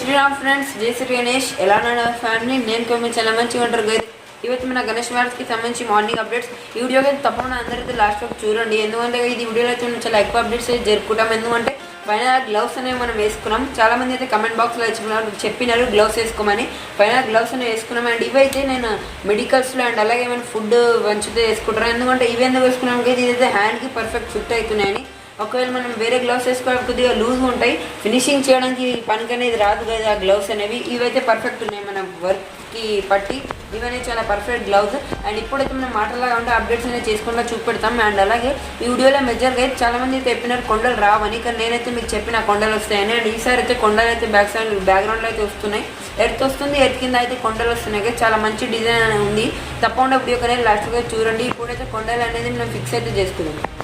Sriram friends Shri Ganesh. ఎలా ఉన్నాడు family? నేను కూడా చాలా మంచిగా ఉంటారు గైస్ ఇవైతే మన గణేష్ వారికి సంబంధించి మార్నింగ్ అప్డేట్స్ ఈ వీడియో అయితే తప్పకుండా అందరైతే లాస్ట్ వరకు చూడండి. ఎందుకంటే ఇది వీడియోలో అయితే చాలా ఎక్కువ అప్డేట్స్ అయితే జరుపుకుంటాం. ఎందుకంటే పైన గ్లౌస్ అనేవి మనం వేసుకున్నాం. చాలా మంది అయితే కమెంట్ బాక్స్లో చెప్పినారు చెప్పినారు గ్లౌస్ వేసుకోమని. పైన గ్లౌస్ అనేవి వేసుకున్నాం. అండ్ ఇవైతే నేను మెడికల్స్లో అండ్ అలాగే ఏమైనా ఫుడ్ వంచితే వేసుకుంటారు? ఎందుకంటే ఇవి ఎందుకు వేసుకున్నాం? ఇదైతే హ్యాండ్కి పర్ఫెక్ట్ ఫిట్ అవుతున్నాయని ఒకవేళ మనం వేరే గ్లౌస్ వేసుకోవడం కొద్దిగా లూజ్గా ఉంటాయి ఫినిషింగ్ చేయడానికి పనికి అనేది రాదు కదా ఆ గ్లౌస్ అనేవి. ఇవైతే పర్ఫెక్ట్ ఉన్నాయి మన వర్క్కి పట్టి. ఇవన్నీ చాలా పర్ఫెక్ట్ గ్లౌస్ అండ్ ఇప్పుడైతే మనం మాటలాగా ఉంటే అప్డేట్స్ అనేది చేసుకుంటా చూపెడతాం. అండ్ అలాగే ఈ వీడియోలో మెజర్గా అయితే చాలామంది అయితే చెప్పినారు కొండలు రావని కానీ నేనైతే మీకు చెప్పిన కొండలు వస్తాయని. అండ్ ఈసారి అయితే కొండలు అయితే బ్యాక్ సైడ్ బ్యాక్గ్రౌండ్లో అయితే వస్తున్నాయి. ఎర్త్ వస్తుంది ఎర్త్ కింద అయితే కొండలు వస్తున్నాయి. కదా చాలా మంచి డిజైన్ అనేది ఉంది. తప్పకుండా వీడియో కానీ లాస్ట్గా చూడండి. ఇప్పుడైతే కొండలు అనేది మనం ఫిక్స్ అయితే చేసుకుందాం.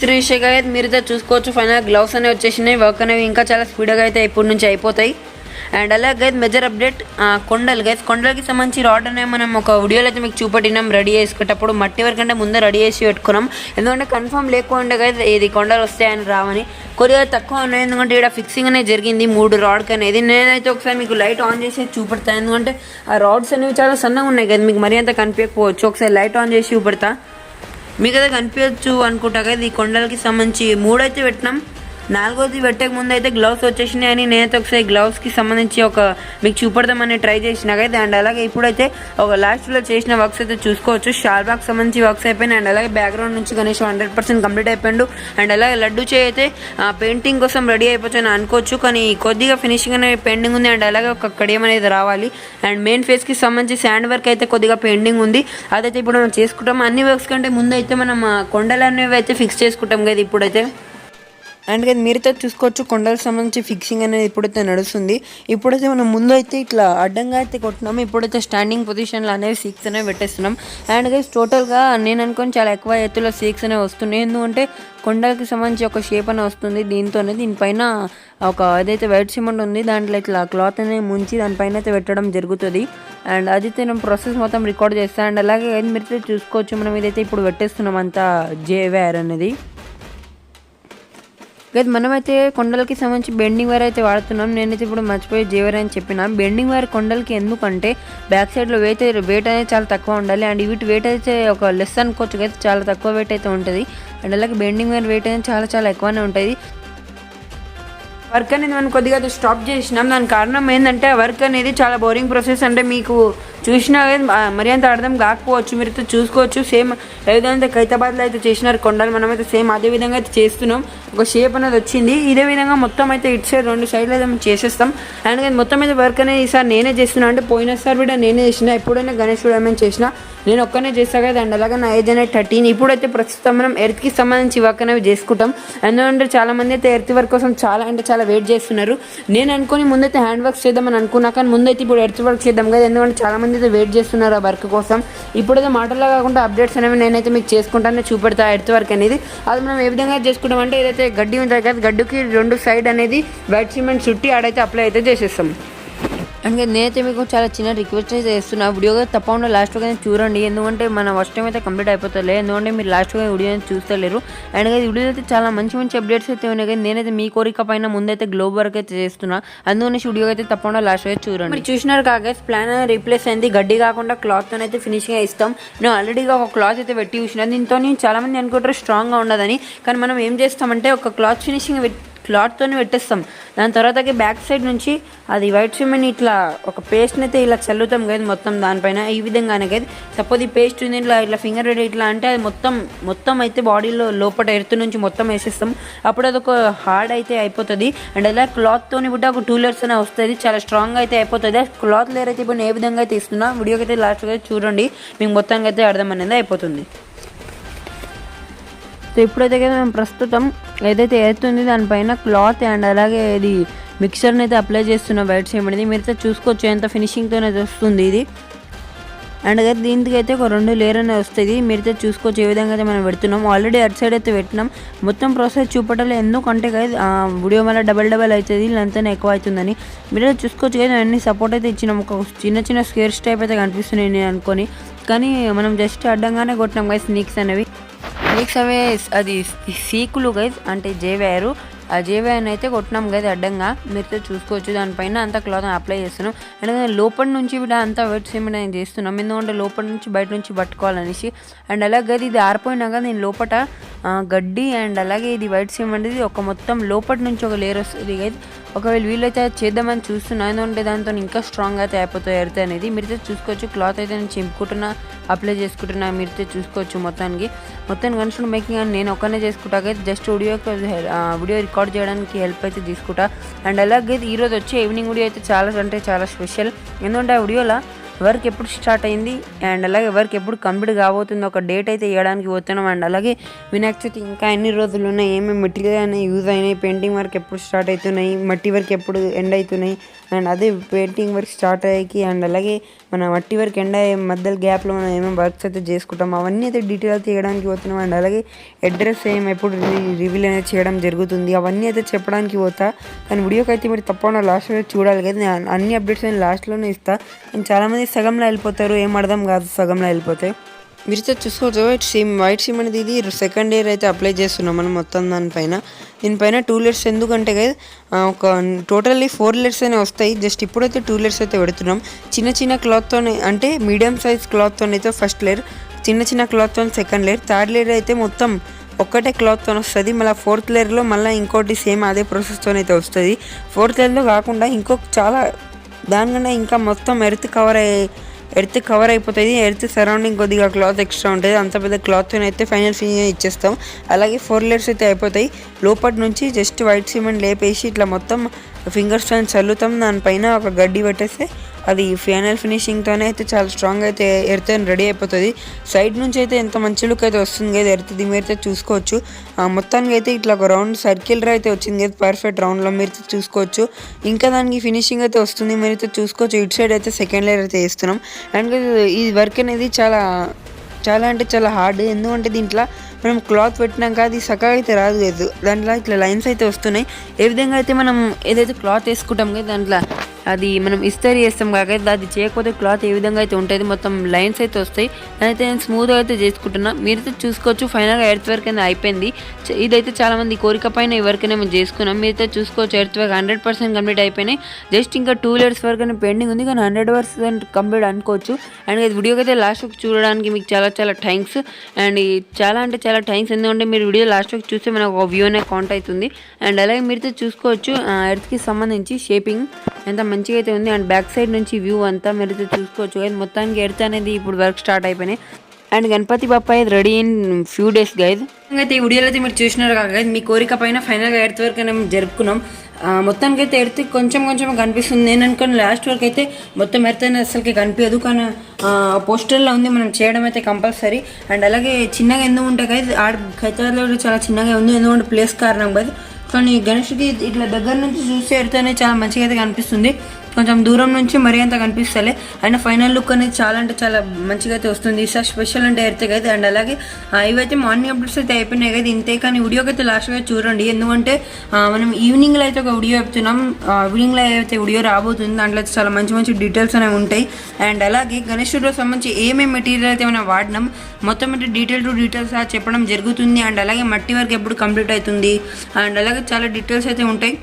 త్రీషగా అయితే మీరైతే చూసుకోవచ్చు. ఫైనల్ గ్లౌస్ అనేవి వచ్చేసినాయి. వర్క్ అనేవి ఇంకా చాలా స్పీడ్గా అయితే ఇప్పటి నుంచి అయిపోతాయి. అండ్ అలాగే మెజర్ అప్డేట్ కొండలు. గైస్ కొండలకి సంబంధించి రాడ్ అనేవి మనం ఒక వీడియోలో అయితే మీకు చూపెట్టినాం. రెడీ చేసుకునేటప్పుడు మట్టి వరకంటే ముందే రెడీ చేసి పెట్టుకున్నాం. ఎందుకంటే కన్ఫర్మ్ లేకుండా గైస్ ఇది కొండలు వస్తాయని రావని. కొద్దిగా తక్కువ ఉన్నాయి. ఎందుకంటే ఇక్కడ ఫిక్సింగ్ అనేది జరిగింది. మూడు రాడ్కి అనేది. నేనైతే ఒకసారి మీకు లైట్ ఆన్ చేసి చూపెడతాను ఎందుకంటే ఆ రాడ్స్ అనేవి చాలా సన్నగా ఉన్నాయి కదా మీకు మరీ అంత కనిపించకపోవచ్చు. ఒకసారి లైట్ ఆన్ చేసి చూపెడతా. మీకు అయితే కనిపించచ్చు అనుకుంటా. కదా ఈ కొండలకి సంబంధించి మూడైతే పెట్టినాం. నాలుగోది పెట్టక ముందు అయితే గ్లౌస్ వచ్చేసినాయి అని నేనైతే ఒకసారి గ్లౌస్కి సంబంధించి ఒక మీకు చూపడదామని ట్రై చేసిన అండ్ అలాగే ఇప్పుడైతే ఒక లాస్ట్లో చేసిన వర్క్స్ అయితే చూసుకోవచ్చు. షాల్బాక్ సంబంధించి వర్క్స్ అయిపోయినాయి. అండ్ అలాగే బ్యాక్గ్రౌండ్ నుంచి గణేష్ హండ్రెడ్ పర్సెంట్ కంప్లీట్ అయిపోయిండు. అండ్ అలాగే లడ్డు చేయి అయితే పెయింటింగ్ కోసం రెడీ అయిపోతాను అనుకోవచ్చు. కానీ కొద్దిగా ఫినిషింగ్ అనేది పెండింగ్ ఉంది. అండ్ అలాగే ఒక కడియం అనేది రావాలి. అండ్ మెయిన్ ఫేస్కి సంబంధించి శాండ్ వర్క్ అయితే కొద్దిగా పెండింగ్ ఉంది. అదైతే ఇప్పుడు మనం చేసుకుంటాం. అన్ని వర్క్స్ కంటే ముందు అయితే మనం కొండలు అనేవి అయితే ఫిక్స్ చేసుకుంటాం కదా ఇప్పుడైతే. అండ్ కదా మీరైతే చూసుకోవచ్చు. కొండలకు సంబంధించి ఫిక్సింగ్ అనేది ఇప్పుడైతే నడుస్తుంది. ఇప్పుడైతే మనం ముందు అయితే ఇట్లా అడ్డంగా అయితే కొట్టినాము. ఇప్పుడైతే స్టాండింగ్ పొజిషన్లో అనేవి సీక్స్ అనేవి పెట్టేస్తున్నాం. అండ్ గైస్ టోటల్గా నేను అనుకోని చాలా ఎక్కువ ఎత్తులో సీక్స్ అనేవి వస్తున్నాయి. ఎందుకంటే కొండలకి సంబంధించి ఒక షేప్ అనేది వస్తుంది. దీంతోనే దీనిపైన ఒక ఏదైతే వైట్ సిమెంట్ ఉంది దాంట్లో ఇట్లా క్లాత్ అనేది ముంచి దానిపైన అయితే పెట్టడం జరుగుతుంది. అండ్ అది అయితే నేను ప్రాసెస్ మొత్తం రికార్డ్ చేస్తాను అండ్ అలాగే మీరు చూసుకోవచ్చు. మనం ఇదైతే ఇప్పుడు పెట్టేస్తున్నాం అంతా జేవేర్ అనేది. లేదు మనమైతే కొండలకి సంబంధించి బెండింగ్ వైర్ అయితే వాడుతున్నాం. నేనైతే ఇప్పుడు మర్చిపోయి జేవర్ అని చెప్పిన. బెండింగ్ వైర్ కొండలకి ఎందుకంటే బ్యాక్ సైడ్లో వెయిట్ వెయిట్ అనేది చాలా తక్కువ ఉండాలి. అండ్ వీటి వెయిట్ అయితే ఒక లెస్ అనుకోవచ్చు అయితే చాలా తక్కువ వెయిట్ అయితే ఉంటుంది. అండ్ అలాగే బెండింగ్ వైర్ వెయిట్ అనేది చాలా చాలా ఎక్కువనే ఉంటుంది. వర్క్ అనేది మనం కొద్దిగా స్టాప్ చేసినాం. దాని కారణం ఏంటంటే ఆ వర్క్ అనేది చాలా బోరింగ్ ప్రాసెస్ అంటే మీకు చూసినా కానీ మరి అంత అర్థం కాకపోవచ్చు మీరు అయితే చూసుకోవచ్చు. సేమ్ ఏ విధంగా అయితే ఖైతాబాద్లో అయితే చేసినారు కొండలు మనమైతే సేమ్ అదే విధంగా అయితే చేస్తున్నాం. ఒక షేప్ అనేది వచ్చింది. ఇదే విధంగా మొత్తం అయితే ఇటు సైడ్ రెండు సైడ్లు అయితే మనం చేసేస్తాం. అండ్ కానీ మొత్తం అయితే వర్క్ అనేది ఈసారి నేనే చేస్తున్నా. అంటే పోయినసారి కూడా నేనే చేసిన ఎప్పుడైనా గణేష్ కూడా ఏమైనా చేసినా నేను ఒక్కనే చేస్తా కదా. అండ్ అలాగే నా ఏజ్ అనేది థర్టీన్. ఇప్పుడైతే ప్రస్తుతం మనం ఎర్త్కి సంబంధించి వర్క్ అనేవి చేసుకుంటాం. ఎందుకంటే చాలా మంది అయితే ఎర్త్ వర్క్ కోసం చాలా అంటే చాలా వెయిట్ చేస్తున్నారు. నేను అనుకుని ముందైతే హ్యాండ్ వర్క్ చేద్దామని అనుకున్నా. కానీ ముందైతే ఇప్పుడు ఎర్త్ వర్క్ చేద్దాం కదా. ఎందుకంటే చాలా మంది అయితే వెయిట్ చేస్తున్నారు ఆ వర్క్ కోసం. ఇప్పుడైతే మాటల్లో కాకుండా అప్డేట్స్ అనేవి నేనైతే మీకు చేసుకుంటానే చూపెడతా ఎర్త్ వర్క్ అనేది. అది మనం ఏ విధంగా చేసుకుంటాం అంటే ఏదైతే గడ్డి ఉంటుంది కదా గడ్డుకి రెండు సైడ్ అనేది వైట్ సిమెంట్ చుట్టి ఆడైతే అప్లై అయితే చేసేస్తాం. అండ్ నేనైతే మీకు చాలా చిన్న రిక్వెస్ట్ అయితే చేస్తున్నా. వీడియోగా తప్పకుండా లాస్ట్ వరకు చూడండి. ఎందుకంటే మన ఫస్ట్ టైం అయితే కంప్లీట్ అయిపోతుంది ఎందుకంటే మీరు లాస్ట్గా వీడియో చూస్తలేరు. అండ్ ఈ వీడియో అయితే చాలా మంచి మంచి అప్డేట్స్ అయితే ఉన్నాయి. కానీ నేనైతే మీ కోరిక పైన ముందైతే గ్లోబ్ వర్క్ అయితే చేస్తున్నా. అందుకని వీడియో అయితే తప్పకుండా లాస్ట్ అయితే చూడండి. మీరు చూసినారు కాగా ప్లాన్ రీప్లేస్ అయింది. గడ్డి కాకుండా క్లాత్ అయితే ఫినిషింగ్ ఇస్తాం. నేను ఆల్రెడీగా ఒక క్లాత్ అయితే పెట్టి చూసిన. దీంతో చాలా మంది అనుకుంటారు స్ట్రాంగ్గా ఉండదని. కానీ మనం ఏం చేస్తామంటే ఒక క్లాత్ ఫినిషింగ్ క్లాత్తోనే పెట్టేస్తాం. దాని తర్వాతకి బ్యాక్ సైడ్ నుంచి అది వైట్ సిమెంట్ ఇట్లా ఒక పేస్ట్ని అయితే ఇలా చల్లుతాం కదా మొత్తం దానిపైన. ఈ విధంగానే కదా సపోజ్ ఈ పేస్ట్ ఉంది ఇట్లా ఇట్లా ఫింగర్ ఇట్లా అంటే అది మొత్తం మొత్తం అయితే బాడీలో లోపల ఎర్త్ నుంచి మొత్తం వేసేస్తాం. అప్పుడు అది ఒక హార్డ్ అయితే అయిపోతుంది. అండ్ అలా క్లాత్తోని కూడా ఒక టూ లేయర్స్ అనే వస్తుంది. చాలా స్ట్రాంగ్ అయితే అయిపోతుంది. క్లాత్ లేయర్ అయితే ఇప్పుడు నేను ఏ విధంగా అయితే ఇస్తున్నా వీడియోకి అయితే లాస్ట్గా చూడండి. మీకు మొత్తానికి అయితే అర్థం అనేది అయిపోతుంది. సో ఇప్పుడైతే కదా మేము ప్రస్తుతం ఏదైతే ఎత్తుంది దానిపైన క్లాత్ అండ్ అలాగే ఇది మిక్సర్ని అయితే అప్లై చేస్తున్న వైట్ చేయమనేది మీరైతే చూసుకోవచ్చు ఎంత ఫినిషింగ్తోనే వస్తుంది ఇది. అండ్ అయితే దీనికి అయితే ఒక రెండు లేయర్ అనేది వస్తుంది మీరైతే చూసుకోవచ్చు ఏ విధంగా అయితే మనం పెడుతున్నాం. ఆల్రెడీ అటు సైడ్ అయితే పెట్టినాం. మొత్తం ప్రాసెస్ చూపటాలి ఎందుకంటే కదా వీడియో మళ్ళీ డబల్ డబల్ అవుతుంది అంతనే ఎక్కువ అవుతుందని. మీరైతే చూసుకోవచ్చు కదా అన్ని సపోర్ట్ అయితే ఇచ్చినాం. ఒక చిన్న చిన్న స్కేర్స్ టైప్ అయితే కనిపిస్తున్నాయి నేను అనుకొని. కానీ మనం జస్ట్ అడ్డంగానే కొట్టినాం కదా స్నీక్స్ అనేవి. నెక్స్ట్ అవే అది సీకులు గైజ్ అంటే జేవేరు ఆ జేవైన్ అయితే కొట్టినాం కదా అడ్డంగా. మీరు చూసుకోవచ్చు దానిపైన అంతా క్లాత్ అప్లై చేస్తున్నాం. అండ్ లోపల నుంచి కూడా అంతా వెట్ సిమెంట్ నేను చేస్తున్నాం. ఎందుకంటే లోపల నుంచి బయట నుంచి పట్టుకోవాలనేసి. అండ్ అలాగే ఇది ఆరిపోయినాక నేను లోపల గడ్డి అండ్ అలాగే ఇది వైట్ సిమెంట్ ఇది ఒక మొత్తం లోపటి నుంచి ఒక లేయర్ వస్తుంది ఒకవేళ వీళ్ళైతే చేద్దామని చూస్తున్నా. ఎందుకంటే దాంతో ఇంకా స్ట్రాంగ్ అయితే అయిపోతాయి ఎర్త్ అనేది. మీరైతే చూసుకోవచ్చు. క్లాత్ అయితే నేను చింపుకుంటున్నా అప్లై చేసుకుంటున్నా. మీరైతే చూసుకోవచ్చు మొత్తానికి. మొత్తానికి కన్స్ట్రక్ట్ మేకింగ్ అని నేను ఒక్కనే చేసుకుంటా. జస్ట్ వీడియో వీడియో రికార్డ్ చేయడానికి హెల్ప్ అయితే తీసుకుంటా. అండ్ అలాగే ఈరోజు వచ్చే ఈవినింగ్ వీడియో అయితే చాలా అంటే చాలా స్పెషల్ ఎందుకంటే ఆ వీడియోలో వర్క్ ఎప్పుడు స్టార్ట్ అయింది? అండ్ అలాగే వర్క్ ఎప్పుడు కంప్లీట్ కాబోతుంది ఒక డేట్ అయితే ఇవ్వడానికి పోతున్నాం. అండ్ అలాగే వినాయక చవితి ఇంకా ఎన్ని రోజులు ఉన్నాయి? ఏమేమి మెటీరియల్ అయినాయి? యూజ్ అయినాయి? పెయింటింగ్ వర్క్ ఎప్పుడు స్టార్ట్ అవుతున్నాయి? మట్టి వర్క్ ఎప్పుడు ఎండ్ అవుతున్నాయి? అండ్ అదే పెయింటింగ్ వర్క్ స్టార్ట్ అయ్యాకి అండ్ అలాగే మన మట్టి వర్క్ ఎండ్ అయ్యే మధ్యలో గ్యాప్లో మనం ఏమేమి వర్క్స్ అయితే చేసుకుంటాం అవన్నీ అయితే డీటెయిల్ అయితే పోతున్నాం. అండ్ అలాగే అడ్రస్ ఏం ఎప్పుడు రివీల్ అనేది చేయడం జరుగుతుంది. అవన్నీ అయితే చెప్పడానికి పోతా. కానీ వీడియోకి అయితే మీరు తప్పకుండా లాస్ట్లో చూడాలి కదా. నేను అన్ని అప్డేట్స్ నేను లాస్ట్లోనే ఇస్తాను కానీ చాలామంది సగంలో వెళ్ళిపోతారు ఏం అర్థం కాదు సగంలో వెళ్ళిపోతాయి మీరైతే చూసుకోవచ్చు. సిమ్ వైట్ సిమ్ అనేది ఇది సెకండ్ ఇయర్ అయితే అప్లై చేస్తున్నాం మనం మొత్తం దానిపైన. దీనిపైన టూ లీటర్స్ ఎందుకంటే ఒక టోటల్లీ ఫోర్ లీటర్స్ అనే వస్తాయి. జస్ట్ ఇప్పుడైతే టూ లెట్స్ అయితే పెడుతున్నాం. చిన్న చిన్న క్లాత్తోనే అంటే మీడియం సైజ్ క్లాత్తో అయితే ఫస్ట్ లేయర్ చిన్న చిన్న క్లాత్తో సెకండ్ లేయర్ థర్డ్ లేయర్ అయితే మొత్తం ఒక్కటే క్లాత్తో వస్తుంది. మళ్ళీ ఫోర్త్ లేయర్లో మళ్ళీ ఇంకోటి సేమ్ అదే ప్రాసెస్తో అయితే వస్తుంది. ఫోర్త్ లేయర్లో కాకుండా ఇంకొక చాలా దానికన్నా ఇంకా మొత్తం ఎర్త్ కవర్ అయ్యి ఎర్త్ కవర్ అయిపోతుంది. ఎర్త్ సరౌండింగ్ కొద్దిగా క్లాత్ ఎక్స్ట్రా ఉంటుంది. అంత పెద్ద క్లాత్ అయితే ఫైనల్ ఫినిషింగ్ ఇచ్చేస్తాం. అలాగే ఫోర్ లేయర్స్ అయితే అయిపోతాయి. లోపటి నుంచి జస్ట్ వైట్ సిమెంట్ లేపేసి ఇట్లా మొత్తం ఫింగర్స్తో చల్లుతాం. దానిపైన ఒక గడ్డి పెట్టేస్తే అది ఫైనల్ ఫినిషింగ్తోనే అయితే చాలా స్ట్రాంగ్ అయితే ఎర్త్ రెడీ అయిపోతుంది. సైడ్ నుంచి అయితే ఎంత మంచి లుక్ అయితే వస్తుంది కదా ఎర్త్ది మీరైతే చూసుకోవచ్చు. ఆ, మొత్తానికి అయితే ఇట్లా ఒక రౌండ్ సర్కిల్ అయితే వచ్చింది కదా పర్ఫెక్ట్ రౌండ్లో మీరైతే చూసుకోవచ్చు. ఇంకా దానికి ఫినిషింగ్ అయితే వస్తుంది మీరైతే చూసుకోవచ్చు. ఇటు సైడ్ అయితే సెకండ్ లేయర్ అయితే వేస్తున్నాం. అండ్ ఈ వర్క్ అనేది చాలా చాలా అంటే చాలా హార్డ్ ఎందుకంటే దీంట్లో మనం క్లాత్ పెట్టినాక అది సగా అయితే రాదు లేదు దాంట్లో ఇట్లా లైన్స్ అయితే వస్తున్నాయి. ఏ విధంగా అయితే మనం ఏదైతే క్లాత్ వేసుకుంటాం కదా దాంట్లో అది మనం ఇస్తరీ చేస్తాం కాకపోతే అది చేయకపోతే క్లాత్ ఏ విధంగా అయితే ఉంటుంది మొత్తం లైన్స్ అయితే వస్తాయి. దానైతే నేను స్మూత్గా అయితే చేసుకుంటున్నా. మీరైతే చూసుకోవచ్చు ఫైనల్గా ఎర్త్ వర్క్ అనేది అయిపోయింది. ఇదైతే చాలా మంది కోరిక పైన ఈ వర్క్ అనేది మేము చేసుకున్నాం. మీరైతే చూసుకోవచ్చు earth work hundred percent complete అయిపోయినాయి. జస్ట్ ఇంకా టూ ఇయర్స్ వరకు అనేది పెండింగ్ ఉంది కానీ హండ్రెడ్ పర్సెంట్ కంప్లీట్ అనుకోవచ్చు. అండ్ ఇది వీడియోకి అయితే లాస్ట్ వరకు చూడడానికి మీకు చాలా చాలా థ్యాంక్స్ అండ్ చాలా అంటే చాలా థ్యాంక్స్ ఎందుకంటే మీరు వీడియో లాస్ట్ వరకు చూస్తే మనకు ఒక వ్యూ అనే కౌంట్ అవుతుంది. అండ్ అలాగే మీరైతే చూసుకోవచ్చు ఎర్త్కి సంబంధించి షేపింగ్ ఎంత మంచిగా అయితే ఉంది. అండ్ బ్యాక్ సైడ్ నుంచి వ్యూ అంతా మీరైతే చూసుకోవచ్చు. గైస్ మొత్తానికి ఎర్త్ అనేది ఇప్పుడు వర్క్ స్టార్ట్ అయిపోయినాయి. అండ్ గణపతి బాప్ప అయితే ready in few days guys అయితే ఈ వీడియోలో అయితే మీరు చూసినారు కాక మీ కోరిక పైన ఫైనల్గా ఎర్త్ వర్క్ మేము జరుపుకున్నాం. మొత్తానికి అయితే ఎర్త్ కొంచెం కొంచెం కనిపిస్తుంది. నేను అనుకున్న లాస్ట్ వరకు అయితే మొత్తం ఎర్త్ అనేది అసలుకి కనిపించదు. కానీ పోస్టర్లో ఉంది మనం చేయడం అయితే కంపల్సరీ అండ్ అలాగే చిన్నగా ఎందుకు ఉంటాయి కదా ఆడ ఖైతాబాద్లో చాలా చిన్నగా ఉంది. ఎందుకంటే ప్లేస్ కారణం కదా కానీ గణేష్కి ఇట్లా దగ్గర నుంచి చూసి ఎడితేనే చాలా మంచిగా అయితే కనిపిస్తుంది. కొంచెం దూరం నుంచి మరీ అంత కనిపిస్తలే. అండ్ ఫైనల్ లుక్ అనేది చాలా అంటే చాలా మంచిగా అయితే వస్తుంది. ఈసారి స్పెషల్ అంటే అయితే కదా అండ్ అలాగే ఇవైతే మార్నింగ్ అప్డేట్స్ అయితే అయిపోయినాయి కదా ఇంతే కానీ వీడియోకి అయితే లాస్ట్గా చూడండి. ఎందుకంటే మనం ఈవినింగ్లో అయితే ఒక వీడియో చెప్తున్నాం. ఈవినింగ్లో అయితే వీడియో రాబోతుంది. దాంట్లో అయితే చాలా మంచి మంచి డీటెయిల్స్ అనేవి ఉంటాయి. అండ్ అలాగే గణేష్ స్టూడియో సంబంధించి ఏమేమి మెటీరియల్ అయితే మనం వాడినాం మొత్తం అంటే డీటెయిల్ టు డీటెయిల్స్ చెప్పడం జరుగుతుంది. అండ్ అలాగే మట్టి వర్క్ ఎప్పుడు కంప్లీట్ అవుతుంది. అండ్ అలాగే చాలా డీటెయిల్స్ అయితే ఉంటాయి.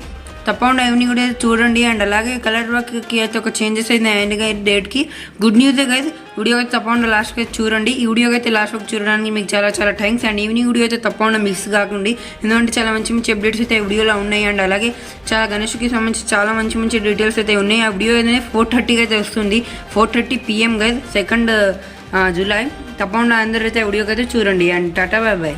తప్పకుండా ఈవినింగ్ కూడా చూడండి. అండ్ అలాగే కలర్ వర్క్కి అయితే ఒక చేంజెస్ అయితే అండ్ డేట్కి గుడ్ న్యూస్ గైజ్ వీడియో అయితే తప్పకుండా లాస్ట్కి అయితే చూడండి. ఈ వీడియో అయితే లాస్ట్ వరకు చూడడానికి మీకు చాలా చాలా థ్యాంక్స్ అండ్ ఈవినింగ్ వీడియో అయితే తప్పకుండా మిస్ కాకండి. ఎందుకంటే చాలా మంచి మంచి అప్డేట్స్ అయితే వీడియోలో ఉన్నాయి. అండ్ అలాగే చాలా గణేష్కి సంబంధించి చాలా మంచి మంచి డీటెయిల్స్ అయితే ఉన్నాయి. ఆ వీడియో అయితే ఫోర్ థర్టీకి అయితే వస్తుంది. Four thirty PM guys second July తప్పకుండా అందరూ అయితే వీడియోకి అయితే చూడండి. And Tata bye bye